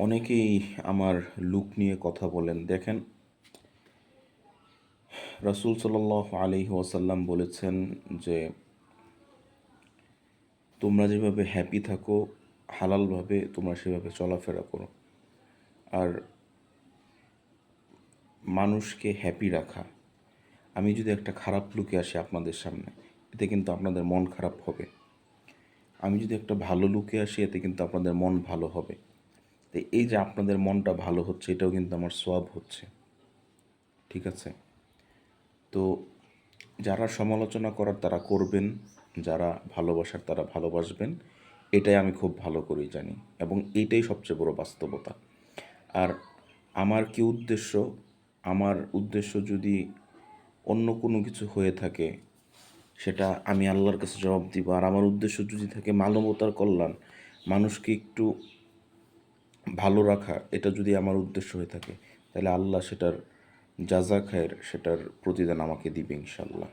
অনেকেই আমার লুক নিয়ে কথা বলেন। দেখেন, রাসূল সাল্লাহ আলাইহি ওয়াসাল্লাম বলেছেন যে, তোমরা যেভাবে হ্যাপি থাকো, হালালভাবে তোমরা সেভাবে চলাফেরা করো। আর মানুষকে হ্যাপি রাখা। আমি যদি একটা খারাপ লুকে আসি আপনাদের সামনে, এতে কিন্তু আপনাদের মন খারাপ হবে। আমি যদি একটা ভালো লুকে আসি, এতে কিন্তু আপনাদের মন ভালো হবে। তো এই যে আপনাদের মনটা ভালো হচ্ছে, এটাও কিন্তু আমার সোয়াব হচ্ছে। ঠিক আছে? তো যারা সমালোচনা করার তারা করবেন, যারা ভালোবাসার তারা ভালোবাসবেন, এটাই আমি খুব ভালো করেই জানি এবং এইটাই সবচেয়ে বড় বাস্তবতা। আর আমার কি উদ্দেশ্য? আমার উদ্দেশ্য যদি অন্য কোনো কিছু হয়ে থাকে, সেটা আমি আল্লাহর কাছে জবাব দিব। আর আমার উদ্দেশ্য যদি থাকে মানবতার কল্যাণ, মানুষকে একটু ভালো রাখা, এটা যদি আমার উদ্দেশ্য হয়ে থাকে, তাহলে আল্লাহ সেটার যা যা খায়ের সেটার প্রতিদান আমাকে দিবে ইনশাল্লাহ